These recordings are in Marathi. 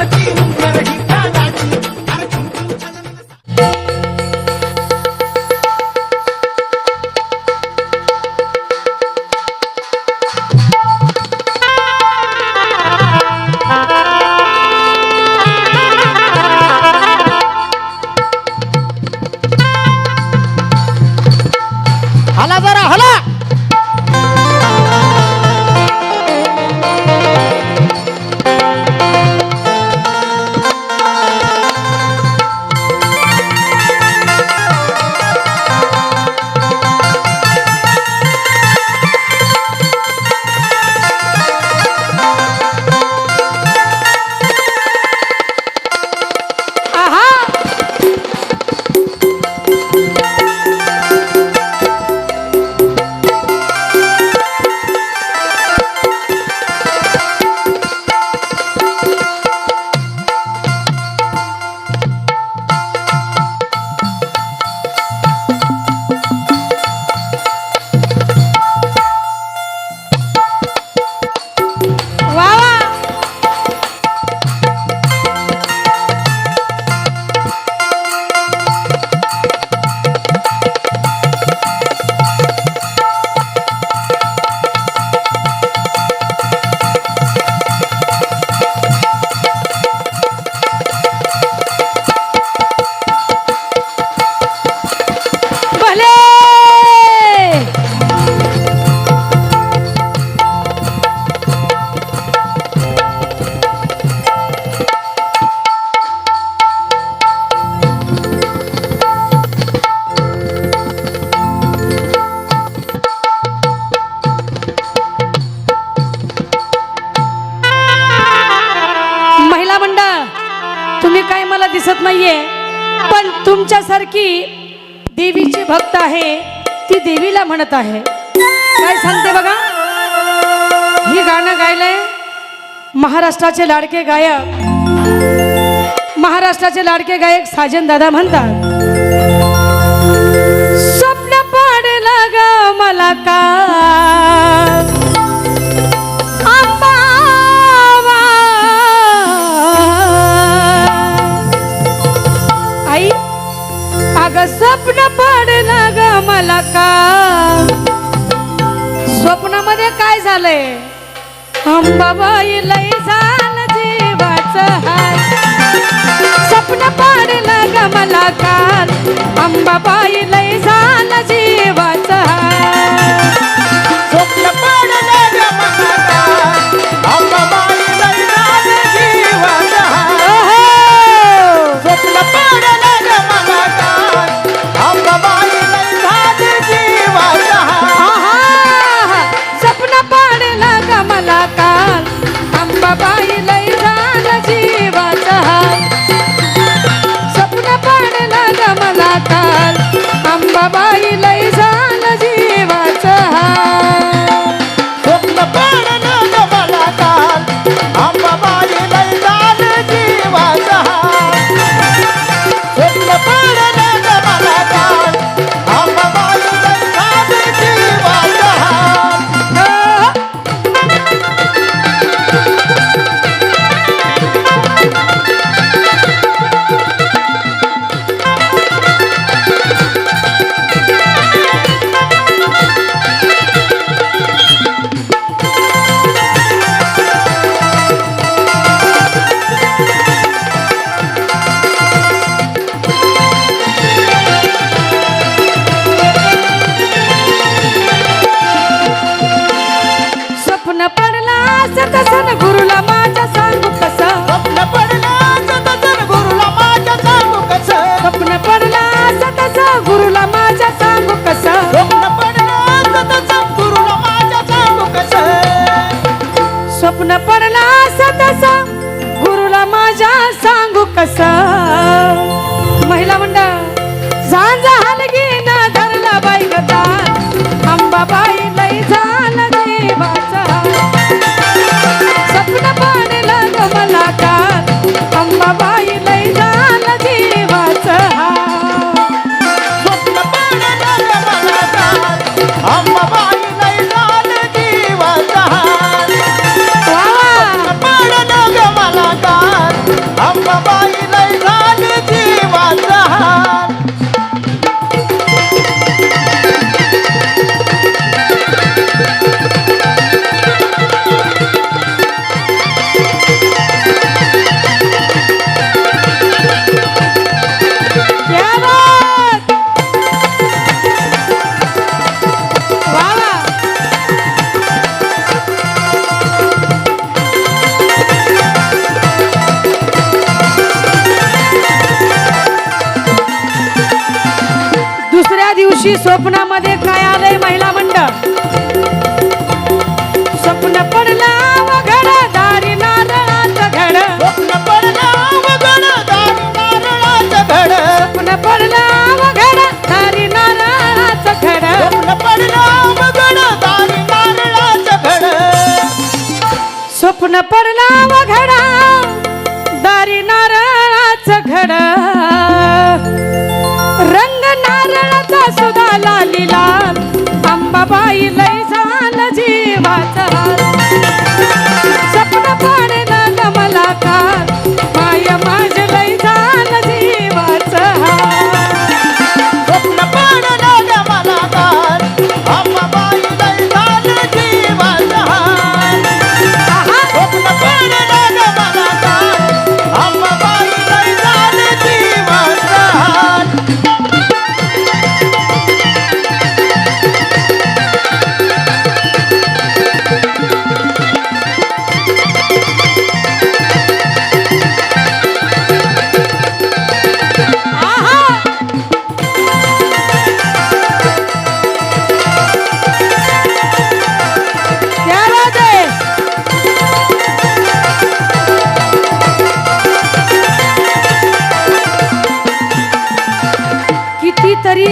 Valentino. पण तुमच्यासारखी देवीची भक्त आहे ती देवीला म्हणत आहे. काय सांगते बघा? हे गाणं गायलंय महाराष्ट्राचे लाडके गायक. महाराष्ट्राचे लाडके गायक साजन दादा म्हणतात. झालंय अंबाबाई लय झालं जीवाचं हाल. स्वप्न पाडलं ग मला काल अंबाबाई लय झालं जीव स्वप्न पडला सतसा गुरुला माझ्या सांगू कसा? नाही जीवाचा स्वप्नामध्ये काय आलंय महिला मंडळ? स्वप्न पडला वगड दारी घड स्वप्न पडला दारी घड स्वप्न पडला दारी घड स्वप्न पडला दारी घड स्वप्न पडला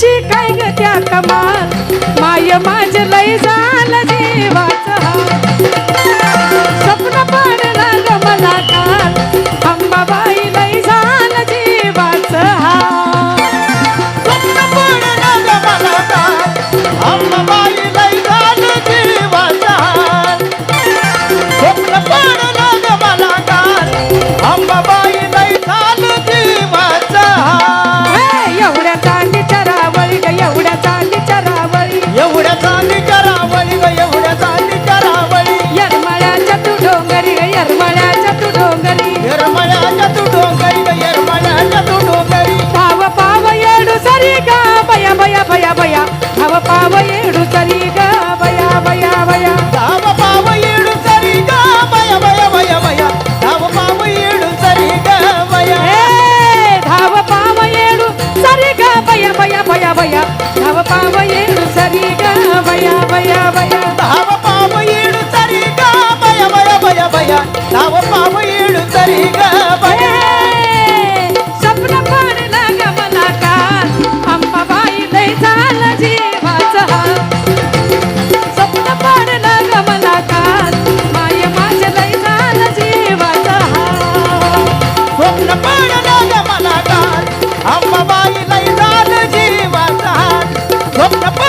तुमची काय ग त्या कमाल? माय माझ लय झाल देवाचा स्वप्न पाडला मला काल. अंबाबाई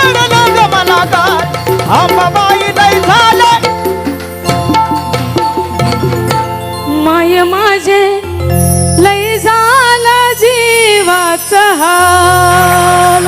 रडलं मला काय आंबाबाई नाही झालं माय माझे लय झालं जीवाचं हाल.